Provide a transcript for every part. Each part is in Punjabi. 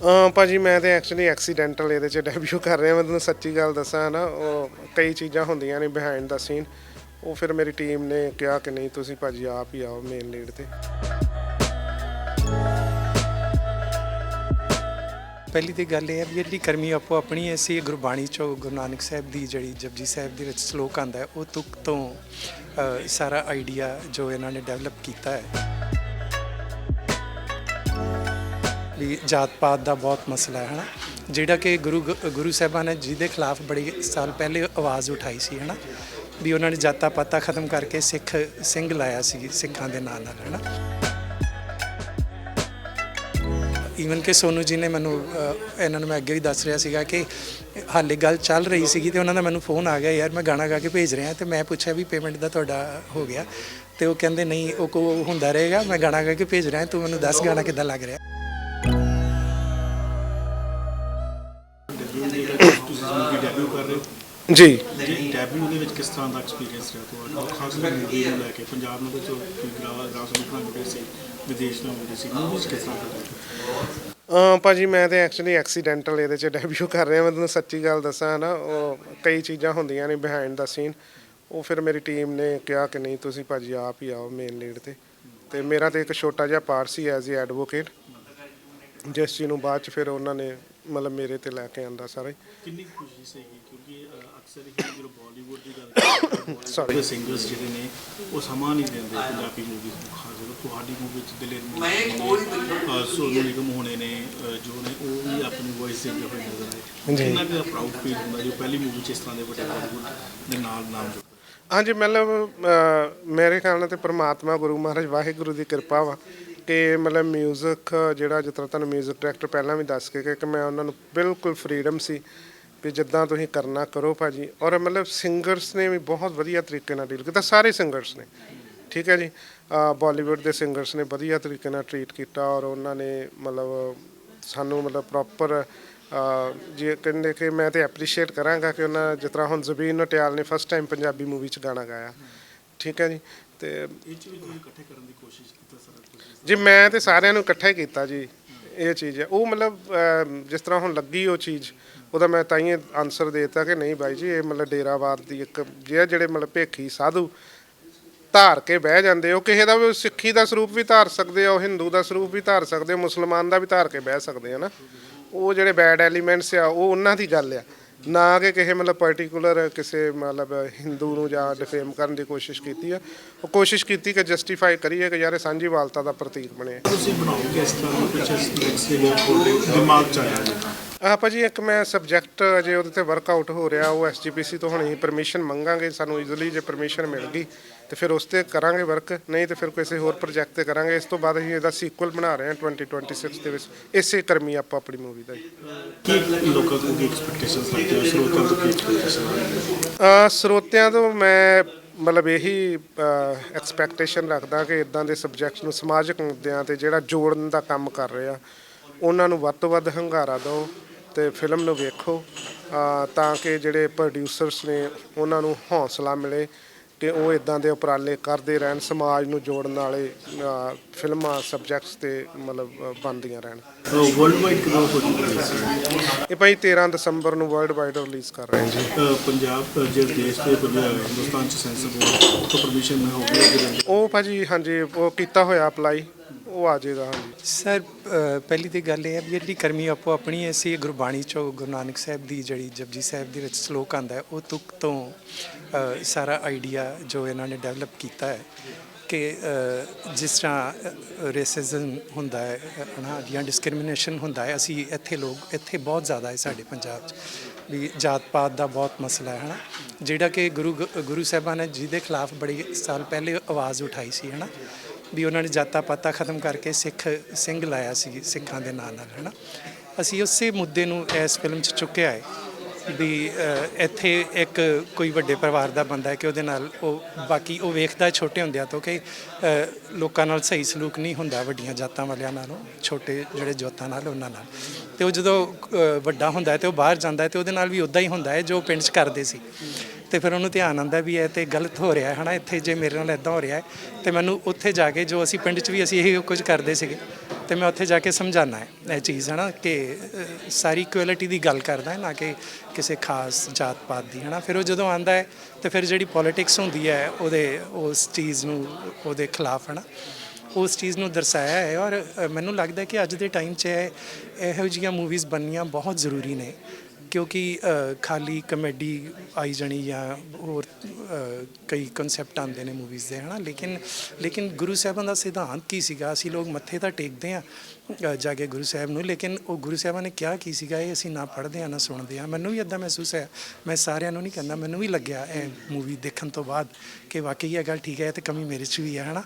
ਅਮ ਭਾਜੀ ਮੈਂ ਤੇ ਐਕਚੁਅਲੀ ਐਕਸੀਡੈਂਟਲ ਇਹਦੇ ਚ ਡੈਬਿਊ ਕਰ ਰਿਹਾ। ਮੈਂ ਤੁਹਾਨੂੰ ਸੱਚੀ ਗੱਲ ਦੱਸਾਂ ਨਾ ਉਹ ਕਈ ਚੀਜ਼ਾਂ ਹੁੰਦੀਆਂ ਨੇ ਬਿਹਾਈਂਡ ਦਾ ਸੀਨ ਉਹ ਫਿਰ ਮੇਰੀ ਟੀਮ ਨੇ ਕਿਹਾ ਕਿ ਨਹੀਂ ਤੁਸੀਂ ਭਾਜੀ ਆਪ ਹੀ ਆਓ ਮੇਨ ਲੀਡ ਤੇ। ਪਹਿਲੀ ਤੇ ਗੱਲ ਇਹ ਹੈ ਵੀ ਜਿਹੜੀ ਕਰਮੀ ਆਪੋ ਆਪਣੀ ਹੈ ਗੁਰਬਾਣੀ ਚੋਂ ਗੁਰੂ ਨਾਨਕ ਸਾਹਿਬ ਦੀ ਜਿਹੜੀ ਜਪਜੀ ਸਾਹਿਬ ਦੇ ਵਿੱਚ ਸ਼ਲੋਕ ਆਂਦਾ ਹੈ ਉਹ ਤੁਕ ਤੋਂ ਅ, ਸਾਰਾ ਆਈਡੀਆ ਜੋ ਇਹਨਾਂ ਨੇ ਡਿਵੈਲਪ ਕੀਤਾ ਹੈ। ਵੀ ਜਾਤ ਪਾਤ ਦਾ ਬਹੁਤ ਮਸਲਾ ਹੈ, ਹਨਾ? ਜਿਹੜਾ ਕਿ ਗੁਰੂ ਗੁਰੂ ਸਾਹਿਬਾਨ ਨੇ ਜਿਹਦੇ ਖਿਲਾਫ ਬੜੀ ਸਾਲ ਪਹਿਲੇ ਆਵਾਜ਼ ਉਠਾਈ ਸੀ, ਹਨਾ? ਵੀ ਉਹਨਾਂ ਨੇ ਜਾਤਾਂ ਪਾਤਾਂ ਖਤਮ ਕਰਕੇ ਸਿੱਖ, ਸਿੰਘ ਲਾਇਆ ਸੀ, ਸਿੱਖਾਂ ਦੇ ਨਾਂ ਨਾਲ, ਹਨਾ? ਈਵਨ ਕਿ ਸੋਨੂ ਜੀ ਨੇ ਮੈਨੂੰ ਇਹਨਾਂ ਨੂੰ ਮੈਂ ਅੱਗੇ ਵੀ ਦੱਸ ਰਿਹਾ ਸੀਗਾ ਕਿ ਹਾਲੇ ਗੱਲ ਚੱਲ ਰਹੀ ਸੀਗੀ ਤੇ ਉਹਨਾਂ ਦਾ ਮੈਨੂੰ ਫੋਨ ਆ ਗਿਆ, ਯਾਰ, ਮੈਂ ਗਾਣਾ ਗਾ ਕੇ ਭੇਜ ਰਿਹਾ ਤੇ ਮੈਂ ਪੁੱਛਿਆ ਵੀ ਪੇਮੈਂਟ ਦਾ ਤੁਹਾਡਾ ਹੋ ਗਿਆ। ਤੇ ਉਹ ਕਹਿੰਦੇ, ਨਹੀਂ, ਉਹ ਕੋ ਹੁੰਦਾ ਰਹੇਗਾ, ਮੈਂ ਗਾਣਾ ਗਾ ਕੇ ਭੇਜ ਰਿਹਾ ਤੂੰ ਮੈਨੂੰ ਦੱਸ ਗਾਣਾ ਕਿੱਦਾਂ ਲੱਗ ਰਿਹਾ? ਤੁਸੀਂ ਜ਼ਿੰਦਗੀ ਡੈਬਿਊ ਕਰ ਰਹੇ ਹੋ ਜੀ। ਜੀ ਡੈਬਿਊ ਦੇ ਵਿੱਚ ਕਿਸ ਤਰ੍ਹਾਂ ਦਾ ਐਕਸਪੀਰੀਅੰਸ ਰਿਹਾ ਤੁਹਾਡਾ? ਖਾਸ ਕਰਕੇ ਮੂਵੀ ਨੂੰ ਲੈ ਕੇ ਪੰਜਾਬ ਨੂੰ ਵਿੱਚ ਕੋਈ ਗਰਾਵਾ ਗਰਾਸ ਨਿਕਲਣਾ ਮਿਲੇ ਸੀ? ਵਿਦੇਸ਼ ਨੂੰ ਮਿਲੇ ਸੀ? ਮੂਵੀਜ਼ ਕਿਸ ਤਰ੍ਹਾਂ ਦਾ ਰਿਹਾ? ਅਮ ਭਾਜੀ ਮੈਂ ਤੇ ਐਕਚੁਅਲੀ ਐਕਸੀਡੈਂਟਲ ਇਹਦੇ ਚ ਡੈਬਿਊ ਕਰ ਰਿਹਾ। ਮੈਂ ਤੁਹਾਨੂੰ ਸੱਚੀ ਗੱਲ ਦੱਸਾਂ ਨਾ ਉਹ ਕਈ ਚੀਜ਼ਾਂ ਹੁੰਦੀਆਂ ਨੇ ਬਿਹਾਈਂਡ ਦਾ ਸੀਨ ਉਹ ਫਿਰ ਮੇਰੀ ਟੀਮ ਨੇ ਕਿਹਾ ਕਿ ਨਹੀਂ ਤੁਸੀਂ ਭਾਜੀ ਆਪ ਹੀ ਆਓ ਮੇਨ ਲੀਡ ਤੇ। ਤੇ ਮੇਰਾ ਤੇ ਇੱਕ ਛੋਟਾ ਜਿਹਾ ਪਾਰਟ ਸੀ ਐਜ਼ ਏ ਐਡਵੋਕੇਟ ਜਿਸ ਚੀਜ਼ ਨੂੰ ਬਾਅਦ ਚ ਫਿਰ ਉਹਨਾਂ ਨੇ ਮਤਲਬ ਮੇਰੇ ਤੇ ਲੈ ਕੇ ਆਂਦਾ ਸਾਰਾ। ਕਿੰਨੀ ਕੁ ਖੁਸ਼ੀ ਸੀਗੀ? ਕਿਉਂਕਿ ਅ, ਅਕਸਰ ਹੀ ਜਦੋਂ ਬਾਲੀਵੁੱਡ ਦੀ ਗੱਲ ਕਰਦੇ Sorry. ਸਿੰਗਰਸ ਜਿਹੜੇ ਨੇ ਉਹ ਸਮਾਂ ਨਹੀਂ ਦਿੰਦੇ ਪੰਜਾਬੀ ਮੂਵੀਜ਼ ਨੂੰ ਖਾਸ ਜਦੋਂ ਤੁਹਾਡੀ ਮੂਵੀ ਵਿੱਚ ਦਿਲੇ ਮੈਂ ਸੋਨੂ ਨਿਗਮ ਹੋਣੇ ਨੇ ਅ, ਜੋ ਨੇ ਉਹ ਵੀ ਆਪਣੀ ਵੌਇਸ ਦਿੰਦੇ ਹੋਏ ਨਜ਼ਰ ਆਏ। ਜੀ। ਕਿੰਨਾ ਕੁ ਪ੍ਰਾਊਡ ਫੀਲ ਹੁੰਦਾ ਜੋ? ਪਹਿਲੀ ਮੂਵੀ ਚ ਇਸ ਤਰ੍ਹਾਂ ਦੇ ਵੱਡੇ ਬਾਲੀਵੁੱਡ ਦੇ ਨਾਲ ਨਾਮ ਜੁੜਦਾ ਹਾਂਜੀ ਮਤਲਬ ਅਹ, ਮੇਰੇ ਖਿਆਲ ਨਾਲ ਤੇ ਪ੍ਰਮਾਤਮਾ ਗੁਰੂ ਮਹਾਰਾਜ ਵਾਹਿਗੁਰੂ ਦੀ ਕਿਰਪਾ ਵਾ। ਕਿ ਮਤਲਬ ਮਿਊਜ਼ਿਕ ਜਿਹੜਾ ਜਿਸ ਤਰ੍ਹਾਂ ਤੁਹਾਨੂੰ ਮਿਊਜ਼ਿਕ ਡਾਇਰੈਕਟਰ ਪਹਿਲਾਂ ਵੀ ਦੱਸ ਕੇ ਕਿ ਮੈਂ ਉਹਨਾਂ ਨੂੰ ਬਿਲਕੁਲ ਫਰੀडम ਸੀ ਵੀ ਜਿੱਦਾਂ ਤੁਸੀਂ ਕਰਨਾ ਕਰੋ ਭਾਜੀ। ਔਰ ਮਤਲਬ ਸਿੰਗਰਸ ਨੇ ਵੀ ਬਹੁਤ ਵਧੀਆ ਤਰੀਕੇ ਨਾਲ ਡੀਲ ਕੀਤਾ, ਸਾਰੇ ਸਿੰਗਰਸ ਨੇ। ਠੀਕ ਹੈ ਜੀ? ਬਾਲੀਵੁੱਡ ਦੇ ਸਿੰਗਰਸ ਨੇ ਵਧੀਆ ਤਰੀਕੇ ਨਾਲ ਟ੍ਰੀਟ ਕੀਤਾ ਔਰ ਉਹਨਾਂ ਨੇ ਮਤਲਬ ਸਾਨੂੰ ਮਤਲਬ ਪ੍ਰੋਪਰ ਜੇ ਕਹਿੰਦੇ ਕਿ ਮੈਂ ਤੇ ਐਪਰੀਸ਼ੀਏਟ ਕਰਾਂਗਾ ਕਿ ਉਹਨਾਂ ਜਿਸ ਤਰ੍ਹਾਂ ਹੁਣ ਜ਼ਬੀਨ ਨਟਿਆਲ ਨੇ ਫਸਟ ਟਾਈਮ ਪੰਜਾਬੀ ਮੂਵੀ 'ਚ ਗਾਣਾ ਗਾਇਆ। ਠੀਕ ਹੈ ਜੀ? ਤੇ ਇਹ ਚ ਵੀ ਤੁਸੀਂ ਇਕੱਠੇ ਕਰਨ ਦੀ ਕੋਸ਼ਿਸ਼ ਕੀਤੀ ਸਾਰਾ ਕੁਝ ਜੀ ਮੈਂ ਤੇ ਸਾਰਿਆਂ ਨੂੰ ਇਕੱਠਾ ਹੀ ਕੀਤਾ ਜੀ ਇਹ ਚੀਜ਼ ਹੈ। ਉਹ ਮਤਲਬ ਜਿਸ ਤਰ੍ਹਾਂ ਹੁਣ ਲੱਗੀ ਉਹ ਚੀਜ਼ ਉਹਦਾ ਮੈਂ ਤਾਂ ਹੀ ਆਨਸਰ ਦੇਤਾ ਕਿ ਨਹੀਂ ਬਾਈ ਜੀ ਇਹ ਮਤਲਬ ਡੇਰਾਵਾਦ ਦੀ ਇੱਕ ਜਿਹੜੇ ਜਿਹੜੇ ਮਤਲਬ ਭੇਖੀ ਸਾਧੂ ਧਾਰ ਕੇ ਬਹਿ ਜਾਂਦੇ ਉਹ ਕਿਸੇ ਦਾ ਵੀ ਸਿੱਖੀ ਦਾ ਸਰੂਪ ਵੀ ਧਾਰ ਸਕਦੇ ਆ ਉਹ ਹਿੰਦੂ ਦਾ ਸਰੂਪ ਵੀ ਧਾਰ ਸਕਦੇ ਆ ਮੁਸਲਮਾਨ ਦਾ ਵੀ ਧਾਰ ਕੇ ਬਹਿ ਸਕਦੇ ਆ ਨਾ। ਉਹ ਜਿਹੜੇ ਬੈਡ ਐਲੀਮੈਂਟਸ ਆ ਉਹ ਉਹਨਾਂ ਦੀ ਗੱਲ ਆ। ਨਾ ਕਿ ਕਿਸੇ ਮਤਲਬ ਪਾਰਟਿਕੂਲਰ ਕਿਸੇ ਮਤਲਬ ਹਿੰਦੂ ਨੂੰ ਜਾਂ ਡਿਫੇਮ ਕਰਨ ਦੀ ਕੋਸ਼ਿਸ਼ ਕੀਤੀ ਆ। ਉਹ ਕੋਸ਼ਿਸ਼ ਕੀਤੀ ਕਿ ਜਸਟੀਫਾਈ ਕਰੀਏ ਕਿ ਯਾਰ ਇਹ ਸਾਂਝੀਵਾਲਤਾ ਦਾ ਪ੍ਰਤੀਕ ਬਣੇ। ਤੁਸੀਂ ਬਣਾਓਗੇ ਇਸ ਤਰ੍ਹਾਂ ਕੁਝ ਦਿਮਾਗ ਚ ਆਇਆ ਆ ਭਾਜੀ ਇੱਕ ਮੈਂ ਸਬਜੈਕਟ ਅਜੇ ਉਹਦੇ ਤੇ ਵਰਕਆਊਟ ਹੋ ਰਿਹਾ ਉਹ ਐਸਜੀਪੀਸੀ ਤੋਂ ਹੁਣ ਪਰਮਿਸ਼ਨ ਮੰਗਾਂਗੇ ਸਾਨੂੰ ਈਜ਼ੀਲੀ ਜੇ ਪਰਮਿਸ਼ਨ ਮਿਲ ਗਈ ਤੇ ਫਿਰ ਉਸ ਤੇ ਕਰਾਂਗੇ ਵਰਕ ਨਹੀਂ ਤੇ ਫਿਰ ਕਿਸੇ ਹੋਰ ਪ੍ਰੋਜੈਕਟ ਤੇ ਕਰਾਂਗੇ ਇਸ ਤੋਂ ਬਾਅਦ ਅਸੀਂ ਇਹਦਾ ਸੀਕੁਅਲ ਬਣਾ ਰਹੇ ਹਾਂ 2026 ਦੇ ਵਿੱਚ ਇਸੇ ਕਰਮੀ ਆਪਾਂ ਆਪਣੀ ਮੂਵੀ ਦਾ ਕੀ ਲੋਕਾਂ ਤੋਂ ਕੀ ਐਕਸਪੈਕਟੇਸ਼ਨਸ ਰੱਖਦੇ ਹੋ ਸਰੋਤਾਂ ਤੋਂ ਕੀ ਐਕਸਪੈਕਟੇਸ਼ਨ ਅ, ਸਰੋਤਿਆਂ ਤੋਂ ਮੈਂ ਮਤਲਬ ਇਹੀ ਐਕਸਪੈਕਟੇਸ਼ਨ ਰੱਖਦਾ ਕਿ ਇਦਾਂ ਦੇ ਸਬਜੈਕਟਸ ਨੂੰ ਸਮਾਜਿਕ ਮੁੱਦਿਆਂ ਤੇ ਜਿਹੜਾ ਜੋੜਨ ਦਾ ਕੰਮ ਕਰ ਰਿਹਾ ਉਹਨਾਂ ਨੂੰ ਵੱਧ ਤੋਂ ਵੱਧ ਹੰਗਾਰਾ ਦਿਓ ਤੇ ਫਿਲਮ ਨੂੰ ਵੇਖੋ ਤਾਂ ਕਿ ਜਿਹੜੇ ਪ੍ਰੋਡਿਊਸਰਸ ਨੇ ਉਹਨਾਂ ਨੂੰ ਹੌਸਲਾ ਮਿਲੇ ਕਿ ਉਹ ਇਦਾਂ ਦੇ ਉਪਰਾਲੇ ਕਰਦੇ ਰਹਿਣ ਸਮਾਜ ਨੂੰ ਜੋੜਨ ਵਾਲੇ ਫਿਲਮਾਂ ਸਬਜੈਕਟਸ ਤੇ ਮਤਲਬ ਬਣਦੀਆਂ ਰਹਿਣ। ਵਰਲਡ ਵਾਈਡ ਕਿਦੋਂ ਹੋ ਇਹ ਭਾਈ 13 ਦਸੰਬਰ ਨੂੰ ਵਰਲਡ ਵਾਈਡ ਰਿਲੀਜ਼ ਕਰ ਰਹੇ ਜੀ ਪੰਜਾਬ ਜਿਹੜੇ ਦੇਸ਼ ਦੇ ਹਿੰਦੁਸਤਾਨ ਚ ਸੈਂਸਰ ਬੋਰਡ ਤੋਂ ਪਰਮਿਸ਼ਨ ਹੋ ਗਈ ਉਹ ਭਾਜੀ ਹਾਂਜੀ ਉਹ ਕੀਤਾ ਹੋਇਆ ਅਪਲਾਈ ਉਹ ਆ ਜਾਏਗਾ ਹਾਂਜੀ। ਸਰ ਪਹਿਲੀ ਤੇ ਗੱਲ ਇਹ ਹੈ ਵੀ ਜਿਹੜੀ ਕਰਮੀ ਆਪੋ ਆਪਣੀ ਹੈ ਗੁਰਬਾਣੀ ਚੋਂ ਗੁਰੂ ਨਾਨਕ ਸਾਹਿਬ ਦੀ ਜਿਹੜੀ ਜਪਜੀ ਸਾਹਿਬ ਦੇ ਵਿੱਚ ਸ਼ਲੋਕ ਆਂਦਾ ਹੈ ਉਹ ਤੁਕ ਤੋਂ ਸਾਰਾ ਆਈਡੀਆ ਜੋ ਇਹਨਾਂ ਨੇ ਡਿਵੈਲਪ ਕੀਤਾ ਹੈ ਕਿ ਜਿਸ ਤਰ੍ਹਾਂ ਰੇਸਿਜ਼ਮ ਹੁੰਦਾ ਹੈ ਅ, ਨਾ ਜਾਂ ਡਿਸਕ੍ਰਿਮੀਨੇਸ਼ਨ ਹੁੰਦਾ ਹੈ ਅਸੀਂ ਇੱਥੇ ਲੋਕ ਇੱਥੇ ਬਹੁਤ ਜ਼ਿਆਦਾ ਹੈ ਸਾਡੇ ਪੰਜਾਬ 'ਚ ਵੀ ਜਾਤ ਪਾਤ ਦਾ ਬਹੁਤ ਮਸਲਾ ਹੈ ਹਨਾ। ਜਿਹੜਾ ਕਿ ਗੁਰੂ ਗੁਰੂ ਸਾਹਿਬਾਨ ਨੇ ਜਿਹਦੇ ਖਿਲਾਫ ਬੜੀ ਸਾਲ ਪਹਿਲੇ ਆਵਾਜ਼ ਉਠਾਈ ਸੀ ਹਨਾ। ਵੀ ਉਹਨਾਂ ਨੇ ਜਾਤਾਂ ਪਾਤਾ ਖਤਮ ਕਰਕੇ ਸਿੱਖ, ਸਿੰਘ ਲਾਇਆ ਸੀ, ਸਿੱਖਾਂ ਦੇ ਨਾਂ ਨਾਲ, ਹਨਾ? ਅਸੀਂ ਉਸੇ ਮੁੱਦੇ ਨੂੰ ਇਸ ਫਿਲਮ 'ਚ ਚੁੱਕਿਆ ਹੈ ਵੀ ਇੱਥੇ ਇੱਕ ਕੋਈ ਵੱਡੇ ਪਰਿਵਾਰ ਦਾ ਬੰਦਾ ਹੈ ਕਿ ਉਹਦੇ ਨਾਲ ਉਹ, ਬਾਕੀ ਉਹ ਵੇਖਦਾ ਛੋਟੇ ਹੁੰਦਿਆਂ ਤੋਂ ਕਿ ਲੋਕਾਂ ਨਾਲ ਸਹੀ ਸਲੂਕ ਨਹੀਂ ਹੁੰਦਾ ਵੱਡੀਆਂ ਜਾਤਾਂ ਵਾਲਿਆਂ ਨਾਲੋਂ, ਛੋਟੇ ਜਿਹੜੇ ਜੋਤਾਂ ਨਾਲ ਉਹਨਾਂ ਨਾਲ। ਤੇ ਉਹ ਜਦੋਂ ਵੱਡਾ ਹੁੰਦਾ ਹੈ ਤੇ ਉਹ ਬਾਹਰ ਜਾਂਦਾ ਹੈ ਤੇ ਉਹਦੇ ਨਾਲ ਵੀ ਉਦਾਂ ਹੀ ਹੁੰਦਾ ਹੈ ਜੋ ਪਿੰਡ 'ਚ ਕਰਦੇ ਸੀ। ਤੇ ਫਿਰ ਉਹਨੂੰ ਧਿਆਨ ਆਉਂਦਾ ਵੀ ਇਹ ਤੇ ਗਲਤ ਹੋ ਰਿਹਾ ਹੈ, ਹਨਾ? ਇੱਥੇ ਜੇ ਮੇਰੇ ਨਾਲ ਇਦਾਂ ਹੋ ਰਿਹਾ ਹੈ, ਤੇ ਮੈਨੂੰ ਉੱਥੇ ਜਾ ਕੇ ਜੋ ਅਸੀਂ ਪਿੰਡ 'ਚ ਵੀ ਅਸੀਂ ਇਹੀ ਕੁਝ ਕਰਦੇ ਸੀਗੇ, ਤੇ ਮੈਂ ਉੱਥੇ ਜਾ ਕੇ ਸਮਝਾਉਣਾ ਹੈ ਇਹ ਚੀਜ਼ ਹੈ ਨਾ ਕਿ ਸਾਰੀ ਇਕੁਐਲਿਟੀ ਦੀ ਗੱਲ ਕਰਦਾ ਹੈ, ਨਾ ਕਿ ਕਿਸੇ ਖਾਸ ਜਾਤ ਪਾਤ ਦੀ ਹੈ ਨਾ ਫਿਰ ਉਹ ਜਦੋਂ ਆਂਦਾ ਹੈ, ਤੇ ਫਿਰ ਜਿਹੜੀ ਪੋਲਿਟਿਕਸ ਹੁੰਦੀ ਹੈ ਉਹਦੇ, ਉਸ ਚੀਜ਼ ਨੂੰ, ਉਹਦੇ ਖਿਲਾਫ ਹੈ ਨਾ ਉਸ ਚੀਜ਼ ਨੂੰ ਦਰਸਾਇਆ ਹੈ ਔਰ ਮੈਨੂੰ ਲੱਗਦਾ ਕਿ ਅੱਜ ਦੇ ਟਾਈਮ 'ਚ ਇਹ, ਇਹੋ ਜਿਹੀਆਂ ਮੂਵੀਜ਼ ਬਣਨੀਆਂ ਬਹੁਤ ਜ਼ਰੂਰੀ ਨੇ। ਕਿਉਂਕਿ ਖਾਲੀ ਕਮੇਡੀ ਆਈ ਜਾਣੀ ਜਾਂ ਹੋਰ ਕਈ ਕਨਸੈਪਟ ਆਉਂਦੇ ਨੇ ਮੂਵੀਜ਼ ਦੇ ਹਨਾ? ਲੇਕਿਨ ਲੇਕਿਨ ਗੁਰੂ ਸਾਹਿਬਾਂ ਦਾ ਸਿਧਾਂਤ ਕੀ ਸੀਗਾ? ਅਸੀਂ ਲੋਕ ਮੱਥੇ ਤਾਂ ਟੇਕਦੇ ਆ ਜਾ ਕੇ ਗੁਰੂ ਸਾਹਿਬ ਨੂੰ ਲੇਕਿਨ ਉਹ ਗੁਰੂ ਸਾਹਿਬਾਂ ਨੇ ਕਿਹਾ ਕੀ ਸੀਗਾ? ਇਹ ਅਸੀਂ ਨਾ ਪੜ੍ਹਦੇ ਆ ਨਾ ਸੁਣਦੇ ਆ ਮੈਨੂੰ ਵੀ ਇਦਾਂ ਮਹਿਸੂਸ ਹੈ ਮੈਂ ਸਾਰਿਆਂ ਨੂੰ ਨਹੀਂ ਕਹਿੰਦਾ ਮੈਨੂੰ ਵੀ ਲੱਗਿਆ ਇਹ ਮੂਵੀ ਦੇਖਣ ਤੋਂ ਬਾਅਦ ਕਿ ਵਾਕਈ ਇਹ ਗੱਲ ਠੀਕ ਹੈ ਤੇ ਕਮੀ ਮੇਰੇ 'ਚ ਵੀ ਹੈ ਹਨਾ?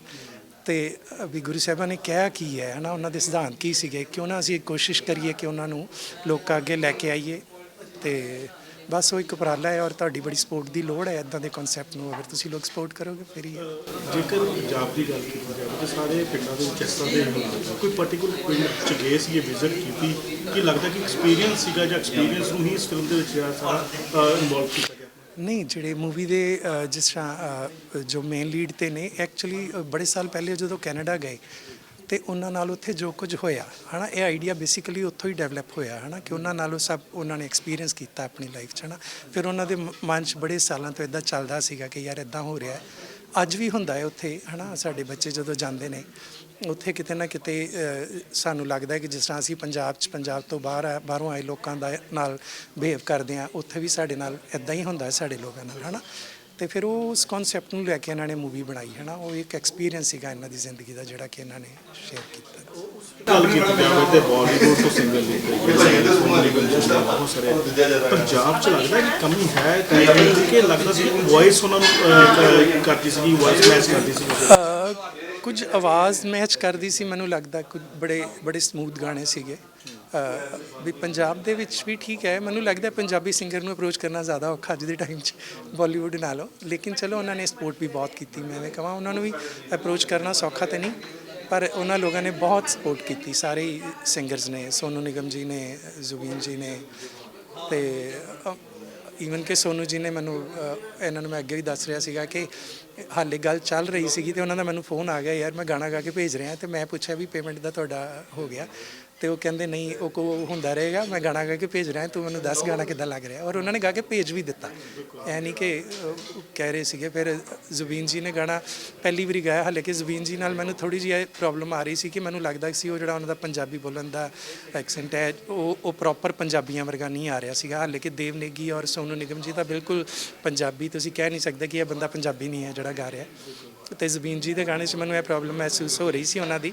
ਤੇ ਅ, ਵੀ ਗੁਰੂ ਸਾਹਿਬਾਂ ਨੇ ਕਿਹਾ ਕੀ ਹੈ ਹਨਾ? ਉਹਨਾਂ ਦੇ ਸਿਧਾਂਤ ਕੀ ਸੀਗੇ? ਕਿਉਂ ਨਾ ਅਸੀਂ ਕੋਸ਼ਿਸ਼ ਕਰੀਏ ਕਿ ਉਹਨਾਂ ਨੂੰ ਲੋਕਾਂ ਅੱਗੇ ਲੈ ਕੇ ਆਈਏ? ਤੇ ਬਸ ਉਹ ਇੱਕ ਉਪਰਾਲਾ ਹੈ ਔਰ ਤੁਹਾਡੀ ਬੜੀ ਸਪੋਰਟ ਦੀ ਲੋੜ ਹੈ ਇਦਾਂ ਦੇ ਕਨਸੈਪਟ ਨੂੰ ਅਗਰ ਤੁਸੀਂ ਲੋਕ ਸਪੋਰਟ ਕਰੋਗੇ ਫਿਰ ਹੀ। ਜੇਕਰ ਪੰਜਾਬ ਦੀ ਗੱਲ ਕੀਤੀ ਜਾਵੇ ਤਾਂ ਸਾਰੇ ਪਿੰਡਾਂ ਦੇ ਵਿੱਚ ਇਸ ਤਰ੍ਹਾਂ ਦੇ ਹਾਲਾਤ। ਕੋਈ ਪਾਰਟਿਕੂਲਰ ਪਿੰਡ ਚ ਗਏ ਸੀ ਵਿਜ਼ਿਟ ਕੀਤੀ ਕੀ ਲੱਗਦਾ ਕਿ ਐਕਸਪੀਰੀਅੰਸ ਸੀਗਾ ਜਾਂ ਐਕਸਪੀਰੀਅੰਸ ਨੂੰ ਹੀ ਇਸ ਫਿਲਮ ਦੇ ਵਿੱਚ ਜਿਹੜਾ ਸਾਰਾ ਇਨਵੋਲਵ ਕੀਤਾ ਗਿਆ ਨਹੀਂ ਜਿਹੜੇ ਮੂਵੀ ਦੇ ਜਿਸ ਤਰ੍ਹਾਂ ਜੋ ਮੇਨ ਲੀਡ ਤੇ ਨੇ ਐਕਚੁਅਲੀ ਬੜੇ ਸਾਲ ਪਹਿਲੇ ਜਦੋਂ ਕੈਨੇਡਾ ਗਏ ਤੇ ਉਹਨਾਂ ਨਾਲ ਉੱਥੇ ਜੋ ਕੁਝ ਹੋਇਆ, ਹਨਾ, ਇਹ ਆਈਡੀਆ ਬੇਸਿਕਲੀ ਉੱਥੋਂ ਹੀ ਡਿਵੈਲਪ ਹੋਇਆ, ਹਨਾ, ਕਿ ਉਹਨਾਂ ਨਾਲ ਉਹ ਸਭ ਉਹਨਾਂ ਨੇ ਐਕਸਪੀਰੀਅੰਸ ਕੀਤਾ ਆਪਣੀ ਲਾਈਫ 'ਚ, ਹਨਾ। ਫਿਰ ਉਹਨਾਂ ਦੇ ਮਨ 'ਚ ਬੜੇ ਸਾਲਾਂ ਤੋਂ ਇਦਾਂ ਚੱਲਦਾ ਸੀਗਾ ਕਿ ਯਾਰ ਇਦਾਂ ਹੋ ਰਿਹਾ ਅੱਜ ਵੀ ਹੁੰਦਾ ਹੈ ਉੱਥੇ, ਹਨਾ, ਸਾਡੇ ਬੱਚੇ ਜਦੋਂ ਜਾਂਦੇ ਨੇ, ਉੱਥੇ ਕਿਤੇ ਨਾ ਕਿਤੇ ਸਾਨੂੰ ਲੱਗਦਾ ਹੈ ਕਿ ਜਿਸ ਤਰ੍ਹਾਂ ਅਸੀਂ ਪੰਜਾਬ 'ਚ, ਪੰਜਾਬ ਤੋਂ ਬਾਹਰ ਆ, ਬਾਹਰੋਂ ਆਏ ਲੋਕਾਂ ਦਾ ਨਾਲ ਬਿਹੇਵ ਕਰਦੇ ਆ ਉੱਥੇ ਵੀ ਸਾਡੇ ਨਾਲ ਇਦਾਂ ਹੀ ਹੁੰਦਾ ਹੈ ਸਾਡੇ ਲੋਕਾਂ ਨਾਲ, ਹਨਾ। ਤੇ ਫਿਰ ਉਹ ਉਸ ਕਨਸੈਪਟ ਨੂੰ ਲੈ ਕੇ ਇਹਨਾਂ ਨੇ ਮੂਵੀ ਬਣਾਈ ਹੈ ਨਾ ਉਹ ਇੱਕ ਐਕਸਪੀਰੀਅੰਸ ਸੀਗਾ ਇਹਨਾਂ ਦੀ ਜ਼ਿੰਦਗੀ ਦਾ ਜਿਹੜਾ ਕਿ ਇਹਨਾਂ ਨੇ ਸ਼ੇਅਰ ਕੀਤਾ। ਗੱਲ ਕੀਤੀ ਜਾਵੇ ਤੇ ਬਾਲੀਵੁੱਡ ਤੋਂ ਸਿੰਗਲ ਸਾਰੇ ਪੰਜਾਬ ਚ ਲੱਗਦਾ ਕਿ ਕਮੀ ਹੈ ਕਿ ਲੱਗਦਾ ਸੀ ਵੌਇਸ ਉਹਨਾਂ ਨੂੰ ਕਰਦੀ ਸੀ ਵੌਇਸ ਮੈਚ ਕਰਦੀ ਸੀ ਕੁਝ ਆਵਾਜ਼ ਮੈਚ ਕਰਦੀ ਸੀ ਮੈਨੂੰ ਲੱਗਦਾ ਕੁਝ ਬੜੇ ਬੜੇ ਸਮੂਥ ਗਾਣੇ ਸੀਗੇ। ਵੀ ਪੰਜਾਬ ਦੇ ਵਿੱਚ ਵੀ ਠੀਕ ਹੈ। ਮੈਨੂੰ ਲੱਗਦਾ ਪੰਜਾਬੀ ਸਿੰਗਰ ਨੂੰ ਅਪਰੋਚ ਕਰਨਾ ਜ਼ਿਆਦਾ ਔਖਾ ਅੱਜ ਦੇ ਟਾਈਮ 'ਚ ਬਾਲੀਵੁੱਡ ਨਾਲੋਂ। ਲੇਕਿਨ ਚਲੋ, ਉਹਨਾਂ ਨੇ ਸਪੋਰਟ ਵੀ ਬਹੁਤ ਕੀਤੀ, ਮੈਂ ਐਵੇਂ ਕਹਾਂ। ਉਹਨਾਂ ਨੂੰ ਵੀ ਅਪਰੋਚ ਕਰਨਾ ਸੌਖਾ ਤਾਂ ਨਹੀਂ, ਪਰ ਉਹਨਾਂ ਲੋਕਾਂ ਨੇ ਬਹੁਤ ਸਪੋਰਟ ਕੀਤੀ। ਸਾਰੇ ਸਿੰਗਰਸ ਨੇ, ਸੋਨੂ ਨਿਗਮ ਜੀ ਨੇ, ਜ਼ੁਬੀਨ ਜੀ ਨੇ ਤੇ ਈਵਨ ਕਿ ਸੋਨੂ ਜੀ ਨੇ ਮੈਨੂੰ ਇਹਨਾਂ ਨੂੰ ਮੈਂ ਅੱਗੇ ਵੀ ਦੱਸ ਰਿਹਾ ਸੀਗਾ ਕਿ ਹਾਲੇ ਗੱਲ ਚੱਲ ਰਹੀ ਸੀਗੀ ਤੇ ਉਹਨਾਂ ਦਾ ਮੈਨੂੰ ਫੋਨ ਆ ਗਿਆ, ਯਾਰ ਮੈਂ ਗਾਣਾ ਗਾ ਕੇ ਭੇਜ ਰਿਹਾ ਤੇ ਮੈਂ ਪੁੱਛਿਆ ਵੀ ਪੇਮੈਂਟ ਦਾ ਤੁਹਾਡਾ ਹੋ ਗਿਆ। ਤੇ ਉਹ ਕਹਿੰਦੇ ਨਹੀਂ, ਉਹ ਕੋ ਹੁੰਦਾ ਰਹੇਗਾ, ਮੈਂ ਗਾਣਾ ਗਾ ਕੇ ਭੇਜ ਰਿਹਾ, ਤੂੰ ਮੈਨੂੰ ਦੱਸ ਗਾਣਾ ਕਿੱਦਾਂ ਲੱਗ ਰਿਹਾ। ਔਰ ਉਹਨਾਂ ਨੇ ਗਾ ਕੇ ਭੇਜ ਵੀ ਦਿੱਤਾ। ਐ ਨਹੀਂ ਕਿ ਕਹਿ ਰਹੇ ਸੀਗੇ, ਫਿਰ ਜ਼ੁਬੀਨ ਜੀ ਨੇ ਗਾਣਾ ਪਹਿਲੀ ਵਾਰੀ ਗਾਇਆ, ਹਾਲੇ ਕਿ ਜ਼ੁਬੀਨ ਜੀ ਨਾਲ ਮੈਨੂੰ ਥੋੜੀ ਜਿਹੀ ਪ੍ਰੋਬਲਮ ਆ ਰਹੀ ਸੀ ਕਿ ਮੈਨੂੰ ਲੱਗਦਾ ਸੀ ਉਹ ਜਿਹੜਾ ਉਹਨਾਂ ਦਾ ਪੰਜਾਬੀ ਬੋਲਣ ਦਾ ਐਕਸੈਂਟ ਹੈ, ਉਹ ਉਹ ਪ੍ਰੋਪਰ ਪੰਜਾਬੀਆਂ ਵਰਗਾ ਨਹੀਂ ਆ ਰਿਹਾ ਸੀਗਾ। ਹਾਲੇ ਕਿ ਦੇਵ ਨੇਗੀ ਔਰ ਸੋਨੂ ਨਿਗਮ ਜੀ ਦਾ ਬਿਲਕੁਲ ਪੰਜਾਬੀ, ਤੁਸੀਂ ਕਹਿ ਨਹੀਂ ਸਕਦੇ ਕਿ ਇਹ ਬੰਦਾ ਪੰਜਾਬੀ ਨਹੀਂ ਹੈ ਜਿਹੜਾ ਗਾ ਰਿਹਾ। ਤੇ ਜ਼ੁਬੀਨ ਜੀ ਦੇ ਗਾਣੇ 'ਚ ਮੈਨੂੰ ਇਹ ਪ੍ਰੋਬਲਮ ਮਹਿਸੂਸ ਹੋ ਰਹੀ ਸੀ ਉਹਨਾਂ ਦੀ।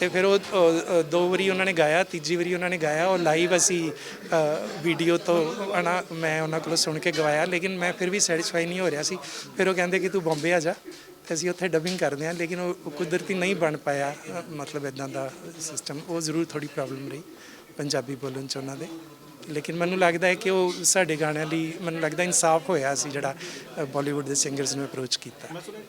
ਤੇ ਫਿਰ ਉਹ ਉਹ, ਅ, ਦੋ ਵਾਰੀ ਉਹਨਾਂ ਨੇ ਗਾਇਆ ਤੀਜੀ ਵਾਰੀ ਉਹਨਾਂ ਨੇ ਗਾਇਆ ਉਹ ਲਾਈਵ ਅਸੀਂ ਵੀਡੀਓ ਤੋਂ ਹਨਾ ਮੈਂ ਉਹਨਾਂ ਕੋਲੋਂ ਸੁਣ ਕੇ ਗਵਾਇਆ ਲੇਕਿਨ ਮੈਂ ਫਿਰ ਵੀ ਸੈਟੀਸਫਾਈ ਨਹੀਂ ਹੋ ਰਿਹਾ ਸੀ। ਫਿਰ ਉਹ ਕਹਿੰਦੇ ਕਿ ਤੂੰ ਬੰਬੇ ਆ ਜਾ ਤੇ ਅਸੀਂ ਉੱਥੇ ਡਬਿੰਗ ਕਰਦੇ ਹਾਂ ਲੇਕਿਨ ਉਹ ਉਹ ਕੁਦਰਤੀ ਨਹੀਂ ਬਣ ਪਾਇਆ ਅ, ਮਤਲਬ ਇਦਾਂ ਦਾ ਸਿਸਟਮ ਉਹ ਜ਼ਰੂਰ ਥੋੜੀ ਪ੍ਰੋਬਲਮ ਰਹੀ ਪੰਜਾਬੀ ਬੋਲਣ ਚ ਉਹਨਾਂ ਦੇ। ਲੇਕਿਨ ਮੈਨੂੰ ਲੱਗਦਾ ਹੈ ਕਿ ਉਹ ਸਾਡੇ ਗਾਣਿਆਂ ਲਈ ਮੈਨੂੰ ਲੱਗਦਾ ਇਨਸਾਫ ਹੋਇਆ ਸੀ ਜਿਹੜਾ ਬਾਲੀਵੁੱਡ ਦੇ ਸਿੰਗਰਸ ਨੂੰ ਅਪਰੋਚ ਕੀਤਾ।